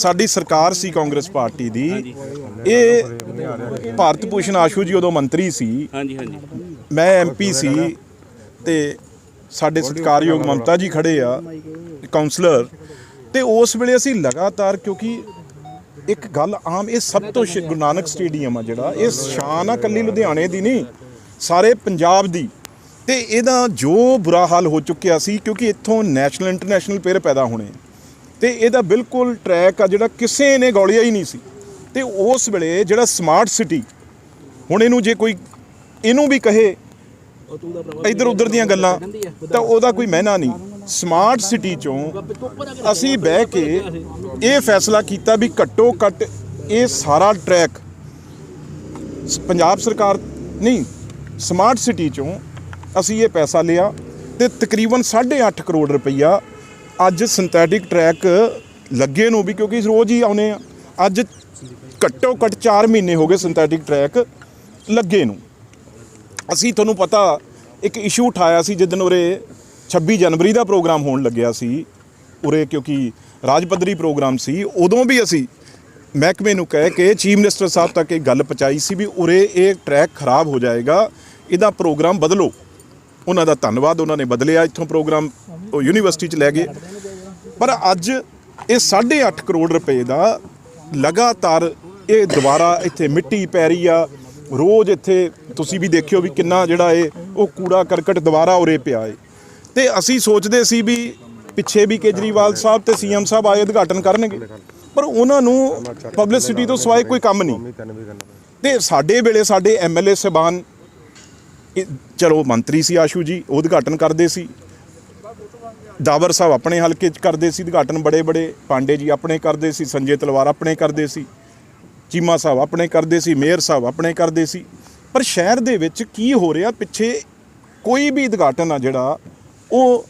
ਸਾਡੀ ਸਰਕਾਰ ਸੀ ਕਾਂਗਰਸ ਪਾਰਟੀ ਦੀ। ਇਹ ਭਾਰਤ ਭੂਸ਼ਣ ਆਸ਼ੂ ਜੀ ਉਦੋਂ ਮੰਤਰੀ ਸੀ। ਹਾਂਜੀ ਹਾਂਜੀ। ਮੈਂ ਐਮਪੀ ਸੀ ਤੇ ਸਾਡੇ ਸਤਿਕਾਰਯੋਗ ਮਮਤਾ ਜੀ ਖੜੇ ਆ ਕਾਉਂਸਲਰ ਤੇ ਉਸ ਵੇਲੇ ਅਸੀਂ ਲਗਾਤਾਰ ਕਿਉਂਕਿ ਇੱਕ ਗੱਲ ਆਮ ਇਹ ਸਭ ਤੋਂ ਗੁਰੂ ਨਾਨਕ ਸਟੇਡੀਅਮ ਆ ਜਿਹੜਾ। ਇਹ ਸ਼ਾਨ ਆ ਕੱਲੀ ਲੁਧਿਆਣੇ ਦੀ ਨਹੀਂ ਸਾਰੇ ਪੰਜਾਬ ਦੀ। ਤੇ ਇਹਦਾ ਜੋ ਬੁਰਾ ਹਾਲ ਹੋ ਚੁੱਕਿਆ ਸੀ ਕਿਉਂਕਿ ਇੱਥੋਂ ਨੈਸ਼ਨਲ ਇੰਟਰਨੈਸ਼ਨਲ ਪਲੇਅਰ ਪੈਦਾ ਹੋਣੇ। ਤੇ ਇਹਦਾ ਬਿਲਕੁਲ ਟਰੈਕ ਆ ਜਿਹੜਾ ਕਿਸੇ ਨੇ ਗੌਲਿਆ ਹੀ ਨਹੀਂ ਸੀ। ਤੇ ਉਸ ਵੇਲੇ ਜਿਹੜਾ ਸਮਾਰਟ ਸਿਟੀ ਹੁਣ ਇਹਨੂੰ ਜੇ ਕੋਈ, ਇਹਨੂੰ ਵੀ ਕਹੇ, ਇੱਧਰ ਉੱਧਰ ਦੀਆਂ ਗੱਲਾਂ, ਤਾਂ ਉਹਦਾ ਕੋਈ ਮਹਿਨਾ ਨਹੀਂ। ਸਮਾਰਟ ਸਿਟੀ ਚੋਂ ਅਸੀਂ ਬਹਿ ਕੇ ਇਹ ਫੈਸਲਾ ਕੀਤਾ ਵੀ ਘੱਟੋ ਘੱਟ ਇਹ ਸਾਰਾ ਟਰੈਕ ਪੰਜਾਬ ਸਰਕਾਰ ਨਹੀਂ ਸਮਾਰਟ ਸਿਟੀ ਚੋਂ ਅਸੀਂ ਇਹ ਪੈਸਾ ਲਿਆ ਤੇ ਤਕਰੀਬਨ 8.5 ਕਰੋੜ ਰੁਪਈਆ ਅੱਜ ਸਿੰਥੈਟਿਕ ਟਰੈਕ ਲੱਗੇ ਨੂੰ ਵੀ ਕਿਉਂਕਿ ਰੋਜ਼ ਹੀ ਆਉਨੇ ਆ। ਅੱਜ ਘੱਟੋ ਘੱਟ 4 ਮਹੀਨੇ ਹੋ ਗਏ ਸਿੰਥੈਟਿਕ ਟਰੈਕ ਲੱਗੇ ਨੂੰ। ਅਸੀਂ ਤੁਹਾਨੂੰ ਪਤਾ ਇੱਕ ਇਸ਼ੂ ਉਠਾਇਆ ਸੀ ਜਿੱਦਨ ਉਰੇ 26 ਜਨਵਰੀ ਦਾ ਪ੍ਰੋਗਰਾਮ ਹੋਣ ਲੱਗਿਆ ਸੀ। ਉਰੇ ਕਿਉਂਕਿ ਰਾਜ ਪੱਧਰੀ ਪ੍ਰੋਗਰਾਮ ਸੀ। ਉਦੋਂ ਵੀ ਅਸੀਂ ਮਹਿਕਮੇ ਨੂੰ ਕਹਿ ਕੇ ਚੀਫ ਮਿਨਿਸਟਰ ਸਾਹਿਬ ਤੱਕ ਇਹ ਗੱਲ ਪਹੁੰਚਾਈ ਸੀ ਵੀ ਉਰੇ ਇਹ ਟਰੈਕ ਖਰਾਬ ਹੋ ਜਾਏਗਾ। ਇਹਦਾ ਪ੍ਰੋਗਰਾਮ ਬਦਲੋ। ਉਹਨਾਂ ਦਾ ਧੰਨਵਾਦ ਉਹਨਾਂ ਨੇ ਬਦਲਿਆ ਇੱਥੋਂ ਪ੍ਰੋਗਰਾਮ, ਉਹ ਯੂਨੀਵਰਸਿਟੀ ਚ ਲੈ ਗਏ। ਪਰ ਅੱਜ ਇਹ 8.5 ਕਰੋੜ ਰੁਪਏ ਦਾ ਲਗਾਤਾਰ ਇਹ ਦੁਬਾਰਾ ਇੱਥੇ ਮਿੱਟੀ ਪੈ ਰਹੀ ਆ। ਰੋਜ਼ ਇੱਥੇ ਤੁਸੀਂ ਵੀ ਦੇਖਿਓ ਵੀ ਕਿੰਨਾ ਜਿਹੜਾ ਇਹ, ਉਹ ਕੂੜਾ ਕਰਕਟ ਦੁਬਾਰਾ ਉਰੇ ਪਿਆ ਏ। ਤੇ ਅਸੀਂ ਸੋਚਦੇ ਸੀ ਵੀ ਪਿੱਛੇ ਵੀ ਕੇਜਰੀਵਾਲ ਸਾਹਿਬ ਤੇ ਸੀਐਮ ਸਾਹਿਬ ਆਏ, ਉਦਘਾਟਨ ਕਰਨਗੇ। ਪਰ ਉਹਨਾਂ ਨੂੰ ਪਬਲਿਸਿਟੀ ਤੋਂ ਸਵਾਏ ਕੋਈ ਕੰਮ ਨਹੀਂ। ਤੇ ਸਾਡੇ ਵੇਲੇ ਸਾਡੇ ਐਮਐਲਏ ਸਬਾਨ ਚਲੋ ਮੰਤਰੀ ਸੀ ਆਸ਼ੂ ਜੀ, ਉਹ ਉਦਘਾਟਨ ਕਰਦੇ ਸੀ। ਦਾਵਰ ਸਾਹਿਬ ਆਪਣੇ ਹਲਕੇ 'ਚ ਕਰਦੇ ਸੀ, ਉਦਘਾਟਨ ਬੜੇ ਬੜੇ, ਪਾਂਡੇ ਜੀ ਆਪਣੇ ਕਰਦੇ ਸੀ, ਸੰਜੇ ਤਲਵਾਰ ਆਪਣੇ ਕਰਦੇ ਸੀ, ਚੀਮਾ ਸਾਹਿਬ ਆਪਣੇ ਕਰਦੇ ਸੀ, ਮੇਅਰ ਸਾਹਿਬ ਆਪਣੇ ਕਰਦੇ ਸੀ। ਪਰ ਸ਼ਹਿਰ ਦੇ ਵਿੱਚ ਕੀ ਹੋ ਰਿਹਾ, ਪਿੱਛੇ ਕੋਈ ਵੀ ਉਦਘਾਟਨ ਆ ਜਿਹੜਾ, ਉਹ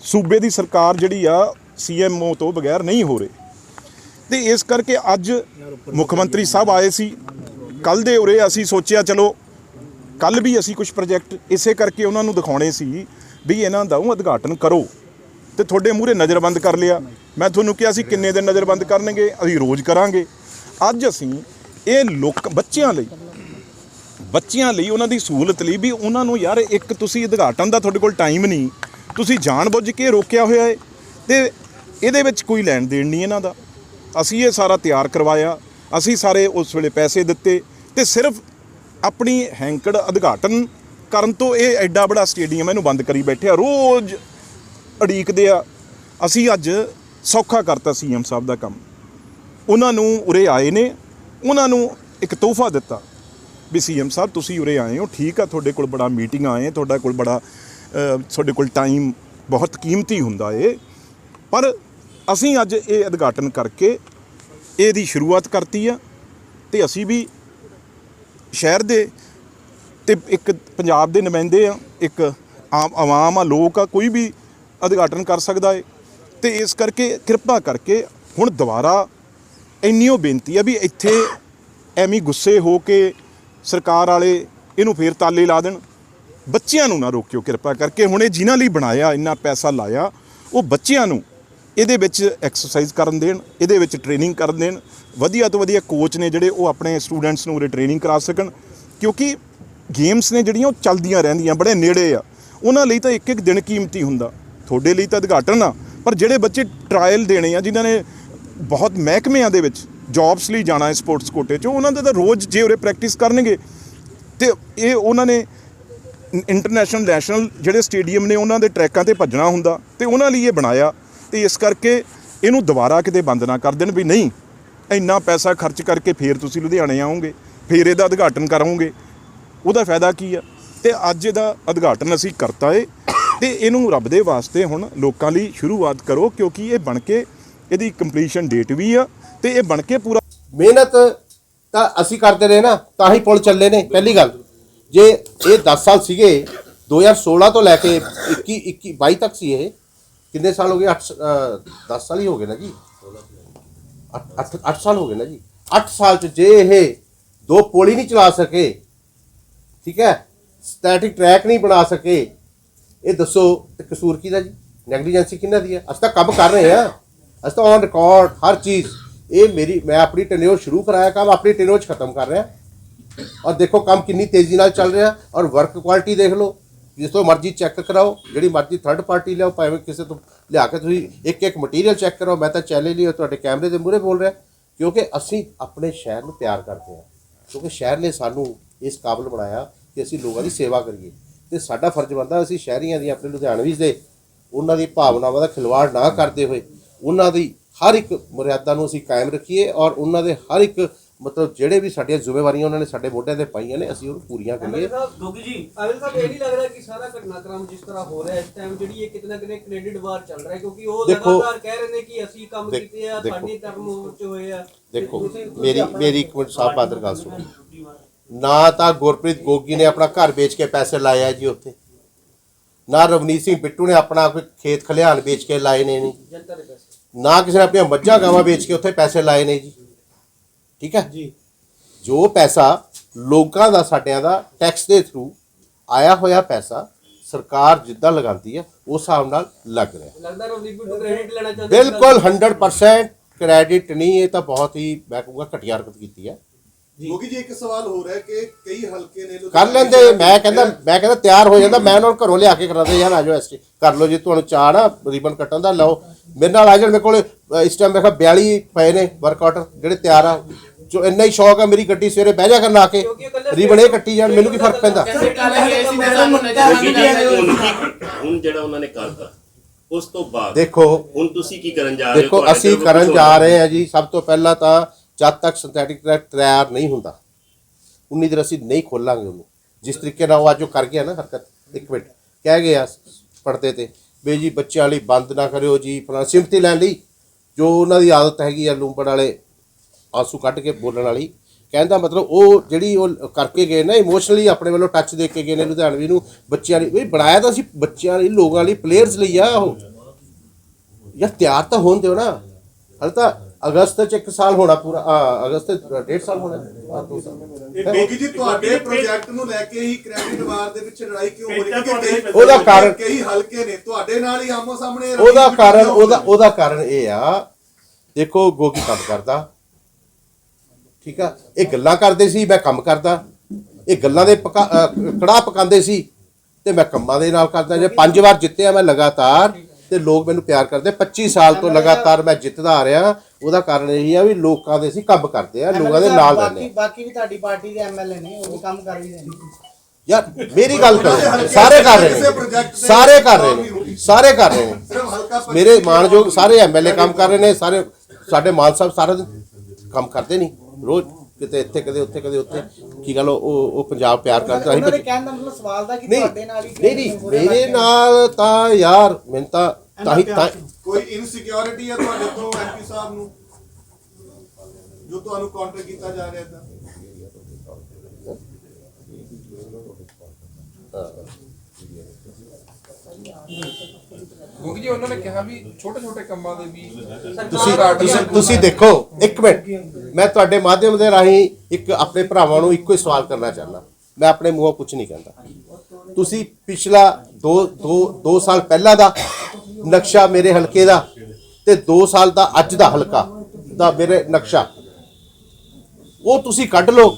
ਸੂਬੇ ਦੀ ਸਰਕਾਰ ਜਿਹੜੀ ਆ ਸੀਐਮਓ ਤੋਂ ਬਗੈਰ ਨਹੀਂ ਹੋ ਰਹੇ। ਤੇ ਇਸ ਕਰਕੇ ਅੱਜ ਮੁੱਖ ਮੰਤਰੀ ਸਾਹਿਬ ਆਏ ਸੀ। ਕੱਲ ਦੇ ਉਰੇ ਅਸੀਂ ਸੋਚਿਆ, ਚਲੋ ਕੱਲ ਵੀ ਅਸੀਂ ਕੁਝ ਪ੍ਰੋਜੈਕਟ ਇਸੇ ਕਰਕੇ ਉਹਨਾਂ ਨੂੰ ਦਿਖਾਉਣੇ ਸੀ ਵੀ ਇਹਨਾਂ ਦਾ ਉਦਘਾਟਨ ਕਰੋ ਤੇ ਤੁਹਾਡੇ ਮੂਹਰੇ ਨਜ਼ਰਬੰਦ ਕਰ ਲਿਆ। ਮੈਂ ਤੁਹਾਨੂੰ ਕਿਹਾ ਸੀ ਕਿੰਨੇ ਦਿਨ ਨਜ਼ਰਬੰਦ ਕਰਨਗੇ, ਅਸੀਂ ਰੋਜ਼ ਕਰਾਂਗੇ। ਅੱਜ ਅਸੀਂ ਇਹ ਲੋਕ ਬੱਚਿਆਂ ਲਈ ਬੱਚਿਆਂ ਲਈ ਉਹਨਾਂ ਦੀ ਸਹੂਲਤ ਲਈ ਵੀ ਉਹਨਾਂ ਨੂੰ ਯਾਰ ਇੱਕ ਤੁਸੀਂ ਉਦਘਾਟਨ ਦਾ ਤੁਹਾਡੇ ਕੋਲ ਟਾਈਮ ਨਹੀਂ, ਤੁਸੀਂ ਜਾਣਬੁੱਝ ਕੇ ਰੋਕਿਆ ਹੋਇਆ ਹੈ ਤੇ ਇਹਦੇ ਵਿੱਚ ਕੋਈ ਲੈਣ ਦੇਣ ਨਹੀਂ ਇਹਨਾਂ ਦਾ। ਅਸੀਂ ਇਹ ਸਾਰਾ ਤਿਆਰ ਕਰਵਾਇਆ, ਅਸੀਂ ਸਾਰੇ ਉਸ ਵੇਲੇ ਪੈਸੇ ਦਿੱਤੇ ਤੇ ਸਿਰਫ ਆਪਣੀ ਹੈਂਕੜ ਉਦਘਾਟਨ ਕਰਨ ਤੋਂ ਇਹ ਐਡਾ ਬੜਾ ਸਟੇਡੀਅਮ ਇਹਨੂੰ ਬੰਦ ਕਰੀ ਬੈਠੇ ਆ। ਰੋਜ਼ ਅੜੀਕਦੇ ਆ। ਅਸੀਂ ਅੱਜ ਸੌਖਾ ਕਰਤਾ ਸੀਐਮ ਸਾਹਿਬ ਦਾ ਕੰਮ। ਉਹਨਾਂ ਨੂੰ ਉਰੇ ਆਏ ਨੇ। ਉਹਨਾਂ ਨੂੰ ਇੱਕ ਤੋਹਫਾ ਦਿੱਤਾ ਵੀ ਸੀਐਮ ਸਾਹਿਬ, ਤੁਸੀਂ ਉਰੇ ਆਏ ਹੋ। ਠੀਕ ਆ, ਤੁਹਾਡੇ ਕੋਲ ਬੜਾ ਮੀਟਿੰਗ ਆਏ, ਤੁਹਾਡਾ ਕੋਲ ਬੜਾ ਤੁਹਾਡੇ ਕੋਲ ਟਾਈਮ ਬਹੁਤ ਕੀਮਤੀ ਹੁੰਦਾ ਏ। ਪਰ ਅਸੀਂ ਅੱਜ ਇਹ ਉਦਘਾਟਨ ਕਰਕੇ ਇਹਦੀ ਸ਼ੁਰੂਆਤ ਕਰਤੀ ਆ ਤੇ ਅਸੀਂ ਵੀ ਸ਼ਹਿਰ ਦੇ ਤੇ ਇੱਕ ਪੰਜਾਬ ਦੇ ਨੁਮਾਇੰਦੇ ਆ, ਇੱਕ ਆਮ, ਆਵਾਮ ਆ, ਲੋਕ ਆ, ਕੋਈ ਵੀ ਉਦਘਾਟਨ ਕਰ ਸਕਦਾ ਏ। ਤੇ ਇਸ ਕਰਕੇ ਕਿਰਪਾ ਕਰਕੇ ਹੁਣ ਦੁਬਾਰਾ ਇੰਨੀਓ ਬੇਨਤੀ ਆ ਵੀ ਇੱਥੇ ਐਵੇਂ ਗੁੱਸੇ ਹੋ ਕੇ ਸਰਕਾਰ ਵਾਲੇ ਇਹਨੂੰ ਫੇਰ ਤਾਲੇ ਲਾ ਦੇਣ। ਬੱਚਿਆਂ ਨੂੰ ਨਾ ਰੋਕਿਓ ਕਿਰਪਾ ਕਰਕੇ। ਹੁਣ ਇਹ ਜਿਨ੍ਹਾਂ ਲਈ ਬਣਾਇਆ, ਇੰਨਾ ਪੈਸਾ ਲਾਇਆ, ਉਹ ਬੱਚਿਆਂ ਨੂੰ ਇਹਦੇ ਵਿੱਚ ਐਕਸਰਸਾਈਜ਼ ਕਰਨ ਦੇਣ, ਇਹਦੇ ਵਿੱਚ ਟ੍ਰੇਨਿੰਗ ਕਰਨ ਦੇਣ। ਵਧੀਆ ਤੋਂ ਵਧੀਆ ਕੋਚ ਨੇ ਜਿਹੜੇ ਉਹ ਆਪਣੇ ਸਟੂਡੈਂਟਸ ਨੂੰ ਉਰੇ ਟ੍ਰੇਨਿੰਗ ਕਰਾ ਸਕਣ, ਕਿਉਂਕਿ ਗੇਮਸ ਨੇ ਜਿਹੜੀਆਂ ਉਹ ਚੱਲਦੀਆਂ ਰਹਿੰਦੀਆਂ, ਬੜੇ ਨੇੜੇ ਆ। ਉਹਨਾਂ ਲਈ ਤਾਂ ਇੱਕ ਇੱਕ ਦਿਨ ਕੀਮਤੀ ਹੁੰਦਾ। ਤੁਹਾਡੇ ਲਈ ਤਾਂ ਉਦਘਾਟਨ ਆ, ਪਰ ਜਿਹੜੇ ਬੱਚੇ ਟਰਾਇਲ ਦੇਣੇ ਆ, ਜਿਨ੍ਹਾਂ ਨੇ ਬਹੁਤ ਮਹਿਕਮਿਆਂ ਦੇ ਵਿੱਚ ਜੌਬਸ ਲਈ ਜਾਣਾ ਹੈ ਸਪੋਰਟਸ ਕੋਟੇ 'ਚ, ਉਹਨਾਂ ਦੇ ਤਾਂ ਰੋਜ਼ ਜੇ ਉਰੇ ਪ੍ਰੈਕਟਿਸ ਕਰਨਗੇ, ਤੇ ਇਹ ਉਹਨਾਂ ਨੇ ਇੰਟਰਨੈਸ਼ਨਲ ਨੈਸ਼ਨਲ ਜਿਹੜੇ ਸਟੇਡੀਅਮ ਨੇ, ਉਹਨਾਂ ਦੇ ਟਰੈਕਾਂ ਤੇ ਭੱਜਣਾ ਹੁੰਦਾ, ਤੇ ਉਹਨਾਂ ਲਈ ਇਹ ਬਣਾਇਆ, ਤੇ ਇਸ ਕਰਕੇ ਇਹਨੂੰ ਦੁਬਾਰਾ ਕਿਤੇ ਬੰਦ ਨਾ ਕਰ ਦੇਣ ਵੀ ਨਹੀਂ। ਇੰਨਾ ਪੈਸਾ ਖਰਚ ਕਰਕੇ ਫੇਰ ਤੁਸੀਂ ਲੁਧਿਆਣੇ ਆਓਗੇ, ਫੇਰ ਇਹਦਾ ਉਦਘਾਟਨ ਕਰੋਗੇ। ਉਹਦਾ ਫਾਇਦਾ ਕੀ ਆ? ਤੇ ਅੱਜ ਇਹਦਾ ਉਦਘਾਟਨ ਅਸੀਂ ਕਰਤਾ ਏ, ਤੇ ਇਹਨੂੰ ਰੱਬ ਦੇ ਵਾਸਤੇ ਹੁਣ ਲੋਕਾਂ ਲਈ ਸ਼ੁਰੂਆਤ ਕਰੋ, ਕਿਉਂਕਿ ਇਹ ਬਣ ਕੇ ਇਹਦੀ ਕੰਪਲੀਸ਼ਨ ਡੇਟ ਵੀ ਆ, ਤੇ ਇਹ ਬਣ ਕੇ ਪੂਰਾ ਮਿਹਨਤ ਤਾਂ ਅਸੀਂ ਕਰਦੇ ਰਹੇ ਨਾ, ਤਾਂ ਹੀ ਪੁਲ ਚੱਲੇ ਨੇ, ਪਹਿਲੀ ਗੱਲ। ਜੇ ਇਹ 10 ਸਾਲ ਸੀਗੇ 2016 ਤੋਂ ਲੈ ਕੇ 21 21 22 ਤੱਕ ਸੀ ਇਹ, ਕਿੰਨੇ ਸਾਲ ਹੋ ਗਏ? 8 10 ਸਾਲ ਹੀ ਹੋ ਗਏ ਨਾ ਜੀ। 8 8 ਸਾਲ ਹੋ ਗਏ ਨਾ ਜੀ। 8 ਸਾਲ ਚ ਜੇ ਇਹ ਦੋ ਪੋਲੀ ਨਹੀਂ ਚਲਾ ਸਕੇ, ਠੀਕ ਹੈ ਸਟੈਟਿਕ ਟਰੈਕ ਨਹੀਂ ਬਣਾ ਸਕੇ, ਇਹ ਦੱਸੋ ਤੇ ਕਸੂਰ ਕਿਹਦਾ ਜੀ? ਨੈਗਲੀਜੈਂਸੀ ਕਿਹਨਾਂ ਦੀ ਹੈ? ਅਸੀਂ ਤਾਂ ਕੰਮ ਕਰ ਰਹੇ ਹਾਂ। ਅਸੀਂ ਤਾਂ ਔਨ ਰਿਕਾਰਡ ਹਰ ਚੀਜ਼। ਇਹ ਮੇਰੀ, ਮੈਂ ਆਪਣੀ ਟੈਨਿਓਰ ਸ਼ੁਰੂ ਕਰਾਇਆ ਕੰਮ, ਆਪਣੀ ਟੈਨਿਓਰ ਚ ਖਤਮ ਕਰ ਰਿਹਾ। ਔਰ ਦੇਖੋ ਕੰਮ ਕਿੰਨੀ ਤੇਜ਼ੀ ਨਾਲ ਚੱਲ ਰਿਹਾ, ਔਰ ਵਰਕ ਕੁਆਲਿਟੀ ਦੇਖ ਲਓ। ਜਿਸ ਤੋਂ ਮਰਜ਼ੀ ਚੈੱਕ ਕਰਾਓ, ਜਿਹੜੀ ਮਰਜ਼ੀ ਥਰਡ ਪਾਰਟੀ ਲਿਆਓ, ਭਾਵੇਂ ਕਿਸੇ ਤੋਂ ਲਿਆ ਕੇ ਤੁਸੀਂ ਇੱਕ ਇੱਕ ਮਟੀਰੀਅਲ ਚੈੱਕ ਕਰਾਓ, ਮੈਂ ਤਾਂ ਚੈਲੰਜ ਲਈ ਤੁਹਾਡੇ ਕੈਮਰੇ ਦੇ ਮੂਹਰੇ ਬੋਲ ਰਿਹਾ, ਕਿਉਂਕਿ ਅਸੀਂ ਆਪਣੇ ਸ਼ਹਿਰ ਨੂੰ ਪਿਆਰ ਕਰਦੇ ਹਾਂ, ਕਿਉਂਕਿ ਸ਼ਹਿਰ ਨੇ ਸਾਨੂੰ ਇਸ ਕਾਬਲ ਬਣਾਇਆ ਕਿ ਅਸੀਂ ਲੋਕਾਂ ਦੀ ਸੇਵਾ ਕਰੀਏ। ਤੇ ਸਾਡਾ ਫਰਜ਼ ਬਣਦਾ ਅਸੀਂ ਸ਼ਹਿਰੀਆਂ ਦੀ ਆਪਣੇ ਲੁਧਿਆਣਵੀਂ ਦੇ ਉਹਨਾਂ ਦੀ ਭਾਵਨਾਵਾਂ ਦਾ ਖਿਲਵਾੜ ਨਾ ਕਰਦੇ ਹੋਏ, ਉਹਨਾਂ ਦੀ ਹਰ ਇੱਕ ਮਰਿਆਦਾ ਨੂੰ ਅਸੀਂ ਕਾਇਮ ਰੱਖੀਏ ਔਰ ਉਹਨਾਂ ਦੇ ਹਰ ਇੱਕ ਮਤਲਬ ਜਿਹੜੇ ਵੀ ਸਾਡੀਆਂ ਜ਼ਿੰਮੇਵਾਰੀਆਂ ਉਹਨਾਂ ਨੇ ਸਾਡੇ ਮੋਢਿਆਂ ਤੇ ਪਾਈਆਂ ਨੇ ਅਸੀਂ ਉਹਨੂੰ ਪੂਰੀਆਂ ਕਰੀਏ। ਗੋਗੀ ਜੀ ਅਮਿਤ ਸਾਹਿਬ ਇਹ ਨਹੀਂ ਲੱਗਦਾ ਕਿ ਸਾਰਾ ਘਟਨਾਕ੍ਰਮ ਜਿਸ ਤਰ੍ਹਾਂ ਹੋ ਰਿਹਾ ਇਸ ਟਾਈਮ ਜਿਹੜੀ ਇਹ ਕਿਤਨਾ ਕਿਤੇ ਕ੍ਰੈਡਿਟ ਵਾਰ ਚੱਲ ਰਿਹਾ ਕਿਉਂਕਿ ਉਹ ਲਗਾਤਾਰ ਕਹਿ ਰਹੇ ਨੇ ਕਿ ਅਸੀਂ ਕੰਮ ਕੀਤੇ ਆ। ਸਾਡੇ ਟਰਮ ਚ ਹੋਏ ਆ। ਦੇਖੋ ਮੇਰੀ ਮੇਰੀ ਇੱਕ ਮਿੰਟ ਸਾਹਿਬ ਬਾਦਰ ਗੱਲ ਸੁਣੋ। ਨਾ ਤਾਂ ਗੁਰਪ੍ਰੀਤ ਗੋਗੀ ਨੇ ਆਪਣਾ ਘਰ ਵੇਚ ਕੇ ਪੈਸੇ ਲਾਏ ਆ ਜੀ ਉੱਥੇ। ਨਾ ਰਵਨੀਤ ਸਿੰਘ ਬਿੱਟੂ ਨੇ ਆਪਣਾ ਕੋਈ ਖੇਤ ਖਲਿਆਣ ਵੇਚ ਕੇ ਲਾਏ ਨੇ ਨਹੀਂ ਨਾ ਕਿਸੇ ਨੇ ਆਪਣੀਆਂ ਮੱਝਾਂ ਗਾਵਾਂ ਵੇਚ ਕੇ ਉੱਥੇ ਪੈਸੇ ਲਾਏ ਨੇ ਜੀ। ਠੀਕ ਹੈ? ਜੀ। ਜੋ ਪੈਸਾ ਲੋਕਾਂ ਦਾ ਸਾਡਿਆਂ ਦਾ ਟੈਕਸ ਦੇ ਥਰੂ ਆਇਆ ਹੋਇਆ ਪੈਸਾ ਸਰਕਾਰ ਜਿੱਦਾਂ ਲਗਾਉਂਦੀ ਹੈ ਉਸ ਹਿਸਾਬ ਨਾਲ ਲੱਗ ਰਿਹਾ। ਲੱਗਦਾ ਰਵਨੀਤ ਬਿੱਟੂ ਕ੍ਰੈਡਿਟ ਲੈਣਾ ਚਾਹੁੰਦੇ ਨੇ। ਬਿਲਕੁਲ 100% ਕ੍ਰੈਡਿਟ ਨਹੀਂ ਇਹ ਤਾਂ ਬਹੁਤ ਹੀ ਮੈਂ ਕਹੂੰਗਾ ਘਟੀਆ ਹਰਕਤ ਕੀਤੀ ਹੈ। ਕਿਉਂਕਿ ਜੀ ਇੱਕ ਸਵਾਲ ਹੋ ਰਿਹਾ ਕਿ ਕਈ ਹਲਕੇ ਨੇ ਕਰ ਲੈਂਦੇ ਮੈਂ ਕਹਿੰਦਾ ਮੈਂ ਕਹਿੰਦਾ ਤਿਆਰ ਹੋ ਜਾਂਦਾ ਮੈਂ ਉਹਨਾਂ ਨੂੰ ਘਰੋਂ ਲਿਆ ਕੇ ਕਰਾਉਂਦੇ ਯਾਰ ਆਜੋ ਐਸਟੀ ਕਰ ਲਓ ਜੇ ਤੁਹਾਨੂੰ ਚਾਹ ਨਾ ਰਿਬਨ ਕੱਟਣ ਦਾ ਲਓ। ਮੇਰੇ ਨਾਲ ਆ ਜਾਣ ਮੇਰੇ ਕੋਲ ਇਸ ਟਾਈਮ ਮੇਰੇ ਕੋਲ 42 ਪਏ ਨੇ ਵਰਕ ਆਰਡਰ ਜਿਹੜੇ ਤਿਆਰ ਆ। ਜੋ ਇੰਨਾ ਹੀ ਸ਼ੌਕ ਆ ਮੇਰੀ ਗੱਡੀ ਸਵੇਰੇ ਬਹਿ ਜਾ ਕਰਨ ਆ ਕੇ ਰਿਬਨ ਇਹ ਕੱਟੀ ਜਾਣ ਮੈਨੂੰ ਕੀ ਫ਼ਰਕ ਪੈਂਦਾ? ਹੁਣ ਜਿਹੜਾ ਉਹਨਾਂ ਨੇ ਕਰਤਾ ਉਸ ਤੋਂ ਬਾਅਦ ਦੇਖੋ ਹੁਣ ਤੁਸੀਂ ਕੀ ਕਰਨ ਜਾ ਰਹੇ ਹੋ? ਦੇਖੋ ਅਸੀਂ ਕਰਨ ਜਾ। ਰਹੇ ਹਾਂ ਜੀ ਸਭ ਤੋਂ ਪਹਿਲਾਂ ਤਾਂ ਜਦ ਤੱਕ ਸਿੰਥੈਟਿਕ ਟਰੈਕ ਤਿਆਰ ਨਹੀਂ ਹੁੰਦਾ ਉਨੀ ਦੇਰ ਅਸੀਂ ਨਹੀਂ ਖੋਲਾਂਗੇ ਉਹਨੂੰ। ਜਿਸ ਤਰੀਕੇ ਨਾਲ ਉਹ ਅੱਜ ਉਹ ਕਰ ਗਿਆ ਨਾ ਹਰਕਤ ਇੱਕ ਮਿੰਟ ਕਹਿ ਗਿਆ ਪੜਦੇ ਤੇ ਵੀ ਜੀ ਬੱਚਿਆਂ ਲਈ ਬੰਦ ਨਾ ਕਰਿਓ ਜੀ ਫਲਾਂ ਸਿਮਤੀ ਲੈਣ ਲਈ ਜੋ ਉਹਨਾਂ ਦੀ ਆਦਤ ਹੈਗੀ ਆ ਲੂੰਪੜ ਵਾਲੇ ਆਂਸੂ ਕੱਢ ਕੇ ਬੋਲਣ ਵਾਲੀ। ਕਹਿੰਦਾ ਮਤਲਬ ਉਹ ਜਿਹੜੀ ਉਹ ਕਰਕੇ ਗਏ ਨਾ ਇਮੋਸ਼ਨਲੀ ਆਪਣੇ ਵੱਲੋਂ ਟੱਚ ਦੇ ਕੇ ਗਏ ਨੇ ਲੁਧਿਆਣਵੀ ਨੂੰ ਬੱਚਿਆਂ ਲਈ। ਵੀ ਬਣਾਇਆ ਤਾਂ ਅਸੀਂ ਬੱਚਿਆਂ ਲਈ ਲੋਕਾਂ ਲਈ ਪਲੇਅਰਸ ਲਈ ਆ ਉਹ। ਯਾਰ ਤਿਆਰ ਤਾਂ ਹੋਣ ਦਿਓ ਨਾ। ਹਲ ਤਾਂ ਅਗਸਤ ਚ ਇੱਕ ਸਾਲ ਹੋਣਾ ਪੂਰਾ ਆ, ਅਗਸਤ ਡੇਢ ਸਾਲ ਹੋਣਾ। ਆ, ਦੋ ਸਾਲ। ਇਹ ਬੋਗੀ ਜੀ ਤੁਹਾਡੇ ਪ੍ਰੋਜੈਕਟ ਨੂੰ ਲੈ ਕੇ ਹੀ ਕ੍ਰੈਡਿਟ ਵਾਰ ਦੇ ਵਿੱਚ ਲੜਾਈ ਕਿਉਂ ਹੋ ਰਹੀ ਹੈ? ਕਿ ਉਹਦਾ ਕਾਰਨ- ਕਈ ਹਲਕੇ ਨੇ। ਤੁਹਾਡੇ ਨਾਲ ਹੀ ਆਮੋ ਸਾਹਮਣੇ ਉਹਦਾ ਕਾਰਨ ਉਹਦਾ? ਉਹਦਾ ਕਾਰਨ ਇਹ ਆ। ਦੇਖੋ ਗੋਗੀ ਕੰਮ ਕਰਦਾ। ਠੀਕ ਆ? ਇਹ ਗੱਲਾਂ ਕਰਦੇ ਸੀ ਮੈਂ ਕੰਮ ਕਰਦਾ। ਇਹ ਗੱਲਾਂ ਦੇ ਕੜਾਹ ਪਕਾਉਂਦੇ ਸੀ ਤੇ ਮੈਂ ਕੰਮਾਂ ਦੇ ਨਾਲ ਕਰਦਾ। ਜੇ ਪੰਜ ਵਾਰ ਜਿੱਤਿਆ ਮੈਂ ਲਗਾਤਾਰ ਤੇ ਲੋਕ ਮੈਨੂੰ ਪਿਆਰ ਕਰਦੇ। 25 ਸਾਲ ਤੋਂ ਲਗਾਤਾਰ ਮੈਂ ਜਿੱਤਦਾ ਆ ਰਿਹਾ। ਉਹਦਾ ਕਾਰਨ ਇਹ ਆ ਵੀ ਲੋਕਾਂ ਦੇ ਅਸੀਂ ਕੰਮ ਕਰਦੇ ਆ ਲੋਕਾਂ ਦੇ ਨਾਲ ਰਹਿੰਦੇ ਬਾਕੀ ਵੀ ਤੁਹਾਡੀ ਪਾਰਟੀ ਦੇ ਐਮਐਲਏ ਨੇ ਉਹ ਵੀ ਕੰਮ ਕਰ ਰਹੇ ਨੇ। ਯਾਰ ਮੇਰੀ ਗੱਲ ਕਰੋ ਸਾਰੇ ਕਰ ਰਹੇ ਨੇ। ਸਾਰੇ ਕਰ ਰਹੇ ਨੇ। ਸਾਰੇ ਕਰ ਰਹੇ ਨੇ। ਮੇਰੇ ਮਾਨਯੋਗ ਸਾਰੇ ਐਮਐਲਏ ਕੰਮ ਕਰ ਰਹੇ ਨੇ। ਸਾਰੇ ਸਾਡੇ ਮਾਨ ਸਾਹਿਬ ਸਾਰਾ ਦਿਨ ਕੰਮ ਕਰਦੇ ਨਹੀਂ। ਰੋਜ਼ ਕਿਤੇ ਇੱਥੇ ਕਦੇ ਉੱਥੇ ਕਦੇ ਉੱਥੇ। ਕੀ ਗੱਲ ਉਹ ਉਹ ਪੰਜਾਬ ਪਿਆਰ ਕਰਦਾ ਉਹਨਾਂ ਦੇ ਕਹਿਣ ਦਾ ਮਤਲਬ ਸਵਾਲ ਦਾ ਕਿ ਨਹੀਂ ਤੁਹਾਡੇ ਨਾਲ ਹੀ ਨਹੀਂ ਨਹੀਂ ਮੇਰੇ ਨਾਲ ਤਾਂ ਯਾਰ ਮੈਨੂੰ ਤਾਂ ਤਾਂ ਹੀ ਤਾਂ ਕੋਈ ਇਨਸਿਕਿਉਰਿਟੀ ਹੈ ਤੁਹਾਡੇ ਤੋਂ ਐਮਪੀ ਸਾਹਿਬ ਨੂੰ? ਜੋ ਤੁਹਾਨੂੰ ਕਾਊਂਟਰ ਕੀਤਾ ਜਾ ਰਿਹਾ ਤਾਂ? ਕਿਉਂਕਿ ਜੀ ਉਹਨਾਂ ਨੇ ਕਿਹਾ ਵੀ ਛੋਟੇ ਛੋਟੇ ਕੰਮਾਂ ਦੇ ਵੀ ਤੁਸੀਂ ਤੁਸੀਂ ਤੁਸੀਂ ਦੇਖੋ ਇੱਕ ਮਿੰਟ। ਮੈਂ ਤੁਹਾਡੇ ਮਾਧਿਅਮ ਦੇ ਰਾਹੀਂ ਇੱਕ ਆਪਣੇ ਭਰਾਵਾਂ ਨੂੰ ਇੱਕੋ ਹੀ ਸਵਾਲ ਕਰਨਾ ਚਾਹੁੰਦਾ। ਮੈਂ ਆਪਣੇ ਮੂੰਹੋਂ ਕੁਝ ਨਹੀਂ ਕਹਿੰਦਾ। ਤੁਸੀਂ ਪਿਛਲਾ 2 2 2 ਸਾਲ ਪਹਿਲਾਂ ਦਾ ਨਕਸ਼ਾ ਮੇਰੇ ਹਲਕੇ ਦਾ ਤੇ 2 ਸਾਲ ਦਾ ਅੱਜ ਦਾ ਹਲਕਾ ਦਾ ਮੇਰੇ ਨਕਸ਼ਾ ਉਹ ਤੁਸੀਂ ਕੱਢ ਲਓ।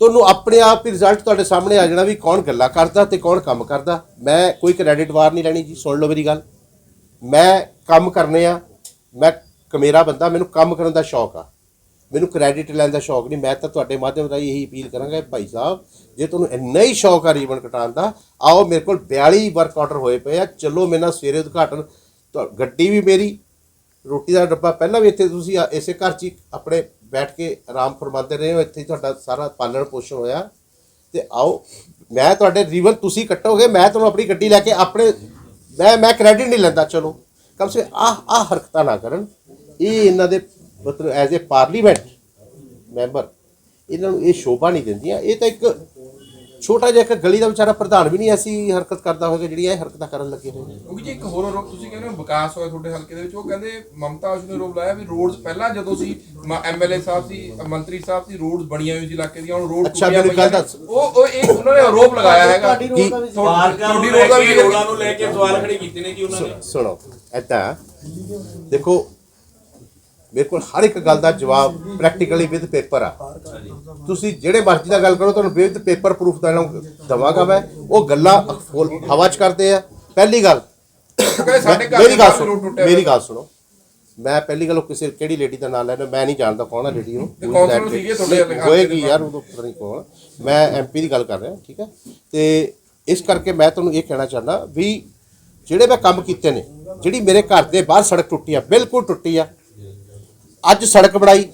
ਤੁਹਾਨੂੰ ਆਪਣੇ ਆਪ ਹੀ ਰਿਜ਼ਲਟ ਤੁਹਾਡੇ ਸਾਹਮਣੇ ਆ ਜਾਣਾ ਵੀ ਕੌਣ ਗੱਲਾਂ ਕਰਦਾ ਤੇ ਕੌਣ ਕੰਮ ਕਰਦਾ। ਮੈਂ ਕੋਈ ਕ੍ਰੈਡਿਟ ਵਾਰ ਨਹੀਂ ਲੈਣੀ ਜੀ, ਸੁਣ ਲਓ ਮੇਰੀ ਗੱਲ। ਮੈਂ ਕੰਮ ਕਰਨੇ ਆ, ਮੈਂ ਕਮੇਰਾ ਬੰਦਾ, ਮੈਨੂੰ ਕੰਮ ਕਰਨ ਦਾ ਸ਼ੌਕ ਆ। ਮੈਨੂੰ ਕ੍ਰੈਡਿਟ ਲੈਣ ਦਾ ਸ਼ੌਕ ਨਹੀਂ, ਮੈਂ ਤਾਂ ਤੁਹਾਡੇ ਮਾਧਿਅਮ ਰਾਹੀਂ ਇਹੀ ਅਪੀਲ ਕਰਾਂਗਾ ਭਾਈ ਸਾਹਿਬ, ਜੇ ਤੁਹਾਨੂੰ ਇੰਨਾ ਹੀ ਸ਼ੌਕ ਆ ਰੀਬਨ ਕਟਾਉਣ ਦਾ, ਆਓ ਮੇਰੇ ਕੋਲ 42 ਵਰਕ ਆਰਡਰ ਹੋਏ ਪਏ ਆ, ਚਲੋ ਮੇਰੇ ਨਾਲ ਸਵੇਰੇ ਉਦਘਾਟਨ। ਤੁਹਾ- ਗੱਡੀ ਵੀ ਮੇਰੀ, ਰੋਟੀ ਦਾ ਡੱਬਾ ਪਹਿਲਾਂ ਵੀ ਇੱਥੇ ਤੁਸੀਂ ਇਸੇ ਘਰ 'ਚ ਹੀ ਆਪਣੇ ਬੈਠ ਕੇ ਆਰਾਮ ਫਰਮਾਉਂਦੇ ਰਹੇ ਹੋ, ਇੱਥੇ ਤੁਹਾਡਾ ਸਾਰਾ ਪਾਲਣ ਪੋਸ਼ਣ ਹੋਇਆ। ਤੇ ਆਓ, ਮੈਂ ਤੁਹਾਡੇ ਰੀਵਨ ਤੁਸੀਂ ਕੱਟੋਗੇ, ਮੈਂ ਤੁਹਾਨੂੰ ਆਪਣੀ ਗੱਡੀ ਲੈ ਕੇ ਆਪਣੇ, ਮੈਂ ਮੈਂ ਕ੍ਰੈਡਿਟ ਨਹੀਂ ਲੈਂਦਾ, ਚਲੋ। ਕਮ ਸੇ ਆਹ ਆਹ ਹਰਕਤਾਂ ਨਾ ਕਰਨ। ਇਹ ਇਹਨਾਂ ਦੇ ਮਤਲਬ ਐਜ਼ ਅ ਪਾਰਲੀਮੈਂਟ ਮੈਂਬਰ ਇਹਨਾਂ ਨੂੰ ਇਹ ਸ਼ੋਭਾ ਨਹੀਂ ਦਿੰਦੀਆਂ। ਇਹ ਤਾਂ ਇੱਕ ਛੋਟਾ ਜਿਹਾ ਇੱਕ ਗਲੀ ਦਾ ਵਿਚਾਰਾ ਪ੍ਰਧਾਨ ਵੀ ਨਹੀਂ ਐਸੀ ਹਰਕਤ ਕਰਦਾ ਹੋਵੇਗਾ ਜਿਹੜੀਆਂ ਇਹ ਹਰਕਤਾਂ ਕਰਨ ਲੱਗੇ ਹੋਏ ਨੇ। ਕਿਉਂਕਿ ਜੀ ਇੱਕ ਹੋਰ ਆਰੋਪ ਤੁਸੀਂ ਕਹਿੰਦੇ ਹੋ ਵਿਕਾਸ ਹੋਇਆ ਤੁਹਾਡੇ ਹਲਕੇ ਦੇ ਵਿੱਚ ਉਹ ਕਹਿੰਦੇ ਮਮਤਾ ਉਸ ਨੇ ਆਰੋਪ ਲਾਇਆ ਵੀ ਰੋਡਸ ਪਹਿਲਾਂ ਜਦੋਂ ਸੀ ਐਮਐਲਏ ਸਾਹਿਬ ਸੀ ਮੰਤਰੀ ਸਾਹਿਬ ਸੀ ਰੋਡਸ ਬਣੀਆਂ ਹੋਈ ਸੀ ਇਲਾਕੇ ਦੀਆਂ ਹੁਣ ਰੋਡ ਅੱਛਾ, ਮੈਨੂੰ ਗੱਲ ਦੱਸ। ਉਹ ਉਹ ਇਹ ਉਹਨਾਂ ਨੇ ਆਰੋਪ ਲਗਾਇਆ ਹੈਗਾ ਤੁਹਾਡੀ ਰੋਡ ਦਾ ਵੀ ਤੁਹਾਡੀ ਰੋਡ ਦਾ ਵੀ ਜ਼ਿਕਰ ਨੂੰ ਲੈ ਕੇ ਸਵਾਲ ਖੜੇ ਕੀਤੇ ਨੇ ਜੀ ਉਹਨਾਂ ਨੇ। ਸੁਣੋ ਏਦਾਂ ਦੇਖੋ ਮੇਰੇ ਕੋਲ ਹਰ ਇੱਕ ਗੱਲ ਦਾ ਜਵਾਬ ਪ੍ਰੈਕਟੀਕਲੀ ਵਿਦ ਪੇਪਰ ਆ। ਤੁਸੀਂ ਜਿਹੜੇ ਮਰਜ਼ੀ ਦਾ ਗੱਲ ਕਰੋ ਤੁਹਾਨੂੰ ਵਿਦ ਪੇਪਰ ਪ੍ਰੂਫ ਦੇਣਾ ਦਵਾਂਗਾ ਮੈਂ। ਉਹ ਗੱਲਾਂ ਹਵਾ 'ਚ ਕਰਦੇ ਆ। ਪਹਿਲੀ ਗੱਲ ਮੇਰੀ ਗੱਲ ਸੁਣੋ ਮੇਰੀ। ਗੱਲ ਸੁਣੋ। ਮੈਂ ਪਹਿਲੀ ਗੱਲ ਕਿਸੇ ਕਿਹੜੀ ਲੇਡੀ ਦਾ ਨਾਮ ਲੈਣਾ ਮੈਂ ਨਹੀਂ ਜਾਣਦਾ ਕੌਣ ਆ ਲੇਡੀ ਉਹ ਹੋਏਗੀ ਯਾਰ ਉਹ ਪਤਾ ਨਹੀਂ ਕੌਣ। ਮੈਂ ਐਮਪੀ ਦੀ ਗੱਲ ਕਰ ਰਿਹਾ ਠੀਕ ਹੈ? ਤੇ ਇਸ ਕਰਕੇ ਮੈਂ ਤੁਹਾਨੂੰ ਇਹ ਕਹਿਣਾ ਚਾਹੁੰਦਾ ਵੀ ਜਿਹੜੇ ਮੈਂ ਕੰਮ ਕੀਤੇ ਨੇ ਜਿਹੜੀ ਮੇਰੇ ਘਰ ਦੇ ਬਾਹਰ ਸੜਕ ਟੁੱਟੀ ਆ ਬਿਲਕੁਲ ਟੁੱਟੀ ਆ ਅੱਜ ਸੜਕ ਬਣਾਈ।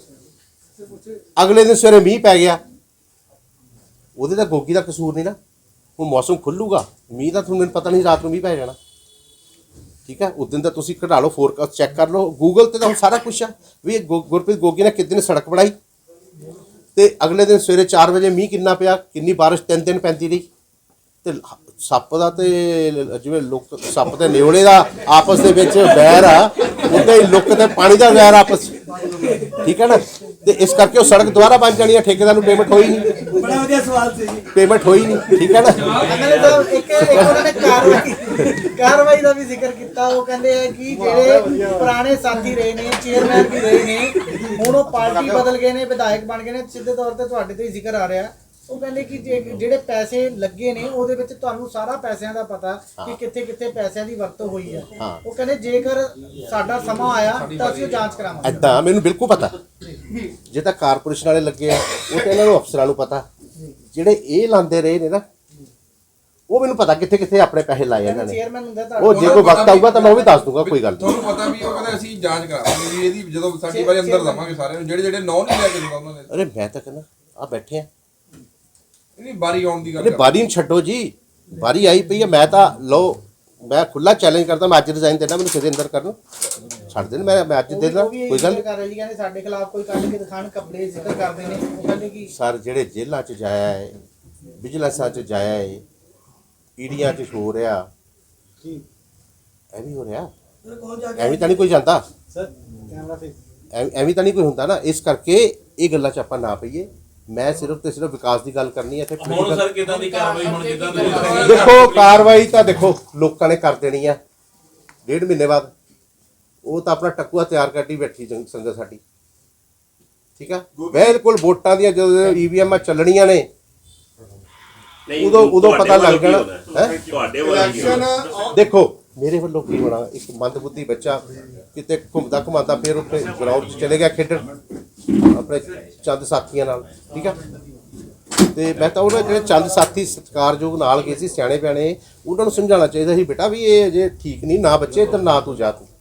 ਅਗਲੇ ਦਿਨ ਸਵੇਰੇ ਮੀਂਹ ਪੈ ਗਿਆ। ਉਹਦੇ ਤਾਂ ਗੋਗੀ ਦਾ ਕਸੂਰ ਨਹੀਂ ਨਾ। ਹੁਣ ਮੌਸਮ ਖੁੱਲੂਗਾ। ਮੀਂਹ ਦਾ ਤੁਹਾਨੂੰ ਪਤਾ ਨਹੀਂ, ਰਾਤ ਨੂੰ ਮੀਂਹ ਪੈ ਜਾਣਾ। ਠੀਕ ਹੈ? ਉਸ ਦਿਨ ਤਾਂ ਤੁਸੀਂ ਕਢਾ ਲਓ ਫੋਰਕਾਸਟ ਚੈੱਕ ਕਰ ਲਓ। ਗੂਗਲ ਤੇ ਤਾਂ ਹੁਣ ਸਾਰਾ ਕੁਝ ਆ ਵੀ ਇਹ ਗੁ- ਗੁਰਪ੍ਰੀਤ ਗੋਗੀ ਨੇ ਕਿਸ ਸੜਕ ਬਣਾਈ। ਤੇ ਅਗਲੇ ਦਿਨ ਸਵੇਰੇ 4 ਵਜੇ ਮੀਂਹ ਕਿੰਨਾ ਪਿਆ? ਕਿੰਨੀ ਬਾਰਿਸ਼? ਤਿੰਨ ਦਿਨ ਪੈਂਦੀ ਰਹੀ। ਤੇ ਸੱਪ ਦਾ ਤੇ ਜਿਵੇਂ ਲੁੱਕ, ਸੱਪ ਤੇ ਨਿਉਲੇ ਦਾ ਆਪਸ ਦੇ ਵਿੱਚ ਵੈਰ ਆ। ਉਹਦੇ ਹੀ ਲੁੱਕ ਤੇ ਪਾਣੀ ਦਾ ਵੈਰ ਆਪਸ ਠੀਕ ਹੈ ਨਾ? ਤੇ ਇਸ ਕਰਕੇ ਉਹ ਸੜਕ ਦੁਬਾਰਾ ਬਣ ਜਾਣੀ ਆ ਠੇਕੇਦਾਰ ਨੂੰ ਪੇਮੈਂਟ ਹੋਈ ਨਹੀਂ। ਬੜਾ ਵਧੀਆ ਸਵਾਲ ਸੀ ਜੀ। ਪੇਮੈਂਟ ਹੋਈ ਨਹੀਂ ਠੀਕ ਹੈ ਨਾ? ਐਮਐਲਏ ਸਾਹਿਬ ਇੱਕ ਇੱਕ ਉਹਨਾਂ ਨੇ ਕਾਰਵਾਈ ਕਾਰਵਾਈ ਦਾ ਵੀ ਜ਼ਿਕਰ ਕੀਤਾ ਉਹ ਕਹਿੰਦੇ ਆ ਕਿ ਜਿਹੜੇ ਪੁਰਾਣੇ ਸਾਥੀ ਰਹੇ ਨੇ ਚੇਅਰਮੈਨ ਵੀ ਰਹੇ ਨੇ ਹੁਣ ਉਹ ਪਾਰਟੀ ਬਦਲ ਗਏ ਨੇ ਵਿਧਾਇਕ ਬਣ ਗਏ ਨੇ ਸਿੱਧੇ ਤੌਰ ਤੇ ਤੁਹਾਡੇ ਤੇ ਹੀ ਜ਼ਿਕਰ ਆ ਰਿਹਾ। ਉਹ ਕਹਿੰਦੇ ਕਿ ਜੇ- ਜਿਹੜੇ ਪੈਸੇ ਲੱਗੇ ਨੇ ਉਹਦੇ ਵਿੱਚ ਤੁਹਾਨੂੰ ਸਾਰਾ ਪੈਸਿਆਂ ਦਾ ਪਤਾ ਕਿ ਕਿੱਥੇ ਕਿੱਥੇ ਪੈਸਿਆਂ ਦੀ ਵਰਤੋਂ ਹੋਈ ਹੈ। ਉਹ ਕਹਿੰਦੇ ਜੇਕਰ ਸਾਡਾ ਸਮਾਂ ਆਇਆ ਤਾਂ ਅਸੀਂ ਉਹ ਜਾਂਚ ਕਰਾਵਾਂਗੇ। ਐਦਾਂ ਮੈਨੂੰ ਬਿਲਕੁਲ ਪਤਾ। ਜੇ ਤਾਂ ਕਾਰਪੋਰੇਸ਼ਨ ਵਾਲੇ ਲੱਗੇ ਆ ਉਹ ਤਾਂ ਇਹਨਾਂ ਨੂੰ ਅਫਸਰਾਂ ਨੂੰ ਪਤਾ। ਜਿਹੜੇ ਇਹ ਲਾਂਦੇ ਰਹੇ ਨੇ ਨਾ ਉਹ ਮੈਨੂੰ ਪਤਾ ਕਿੱਥੇ ਕਿੱਥੇ ਆਪਣੇ ਪੈਸੇ ਲਾਏ ਇਹਨਾਂ ਨੇ। ਚੇਅਰਮੈਨ ਹੁੰਦਾ ਉਹ ਜੇ ਕੋਈ ਵਕਤ ਆਊਗਾ ਤਾਂ ਮੈਂ ਉਹ ਵੀ ਦੱਸ ਦੂੰਗਾ ਕੋਈ ਗੱਲ ਨਹੀਂ। ਤੁਹਾਨੂੰ ਪਤਾ ਵੀ ਉਹ ਕਹਿੰਦੇ ਅਸੀਂ ਜਾਂਚ ਕਰਾਵਾਂਗੇ ਵੀ ਇਹਦੀ ਜਦੋਂ ਸਾਡੀ ਵਾਰੀ ਅੰਦਰ ਦਵਾਂਗੇ ਸਾਰਿਆਂ ਨੂੰ ਜਿਹੜੇ ਜਿਹੜੇ ਨੌ ਨਹੀਂ ਲੈ ਕੇ ਦਿੰਦਾ ਉਹਨਾਂ ਨੇ। ਅਰੇ ਮੈਂ ਤਾਂ ਕਹਿੰਦਾ ਆ ਬੈਠੇ ਆ। ਨਹੀਂ ਬਾਰੀ ਆਉਣ ਦੀ ਗੱਲ ਕਰ ਬਾਰੀ ਨੂੰ ਛੱਡੋ ਜੀ। ਬਾਰੀ ਆਈ ਪਈ ਹੈ ਮੈਂ ਤਾਂ ਲੋ ਮੈਂ ਖੁੱਲਾ ਚੈਲੰਜ ਕਰਦਾ ਮੈਂ ਅੱਜ ਰਿਜ਼ਾਈਨ ਦੇਣਾ ਮੈਨੂੰ ਕਿਤੇ ਅੰਦਰ ਕਰਨ ਛੱਡ ਦੇਣ ਮੈਂ ਮੈਂ ਅੱਜ ਦੇ ਦੇਣਾ ਵੀ ਕੋਈ ਗੱਲ ਜ਼ਿਕਰ ਕਰ ਰਹੇ ਕਹਿੰਦੇ ਸਾਡੇ ਖਿਲਾਫ ਕੋਈ ਕੱਢ ਕੇ ਦਿਖਾਣ ਕੱਪੜੇ ਜ਼ਿਕਰ ਕਰਦੇ ਨੇ ਉਹ ਕਹਿੰਦੇ ਕਿ। ਸਰ ਜਿਹੜੇ ਜੇਲ੍ਹਾਂ 'ਚ ਜਾਇਆ ਹੈ ਵਿਜੀਲੈਂਸਾਂ 'ਚ ਜਾਇਆ ਹੈ ਈਡੀਆਂ 'ਚ ਹੋ ਰਿਹਾ। ਐਵੇਂ ਹੋ ਰਿਹਾ। ਐਵੇਂ ਤਾਂ ਨਹੀਂ ਕੋਈ ਜਾਂਦਾ। ਸਰ ਕੈਮਰਾ ਫੇਸ ਐਵੇਂ ਐਵੇਂ ਤਾਂ ਨਹੀਂ ਕੋਈ ਹੁੰਦਾ ਨਾ। ਇਸ ਕਰਕੇ ਇਹ ਗੱਲਾਂ 'ਚ ਆਪਾਂ ਨਾ ਪਈਏ। ਮੈਂ ਸਿਰਫ ਤੇ ਸਿਰਫ ਵਿਕਾਸ ਦੀ ਗੱਲ ਕਰਨੀ ਹੈ ਤੇ ਹੁਣ ਸਰ ਕਿਦਾਂ ਦੀ ਕਾਰਵਾਈ ਹੁਣ ਜਿੱਦਾਂ ਤੁਸੀਂ ਦੇਖੋ ਕਾਰਵਾਈ ਤਾਂ ਦੇਖੋ ਲੋਕਾਂ ਨੇ ਕਰ ਦੇਣੀ ਆ ਡੇਢ ਮਹੀਨੇ ਬਾਅਦ ਉਹ ਤਾਂ ਆਪਣਾ ਟੱਕੂਆ ਤਿਆਰ ਕਰਦੀ ਬੈਠੀ ਜੰਗ ਸੰਗਤ ਸਾਡੀ ਠੀਕ ਆ ਬਿਲਕੁਲ ਵੋਟਾਂ ਦੀਆਂ ਜਦੋਂ ਈਵੀਐਮ ਚੱਲਣੀਆਂ ਨੇ ਨਹੀਂ, ਉਦੋਂ- ਉਦੋਂ ਤੁਹਾਡੇ ਪਤਾ ਲੱਗ ਵੱਲੋਂ ਕੀ ਜਾਣਾ। ਹੋਣਾ? ਹੈਂ? ਤੁਹਾਡੇ ਵੱਲੋਂ ਕੀ ਹੋਣਾ? ਇਲੈਕਸ਼ਨ ਦੇਖੋ ਮੇਰੇ ਵੱਲੋਂ ਕੀ ਹੋਣਾ, ਇੱਕ ਮੰਦਬੁੱਧੀ ਬੱਚਾ ਕਿਤੇ ਘੁੰਮਦਾ ਘੁਮਾਉਂਦਾ ਫਿਰ ਉੱਥੇ ਗਰਾਊਂਡ 'ਚ ਚਲੇ ਗਿਆ ਖੇਡਣ, ਆਪਣੇ ਚੰਦ ਸਾਥੀਆਂ ਨਾਲ, ਠੀਕ ਆ? ਤੇ ਮੈਂ ਤਾਂ ਉਹਨਾਂ ਜਿਹੜੇ ਚੰਦ ਸਾਥੀ ਸਤਿਕਾਰਯੋਗ ਨਾਲ ਗਏ ਸੀ, ਸਿਆਣੇ ਪਿਆਣੇ ਉਹਨਾਂ ਨੂੰ ਸਮਝਾਉਣਾ ਚਾਹੀਦਾ ਸੀ, ਬੇਟਾ ਵੀ ਇਹ ਅਜੇ ਠੀਕ ਨਹੀਂ, ਨਾ ਬੱਚੇ ਇੱਧਰ ਨਾ ਤੂੰ ਜਾ ਤੂੰ।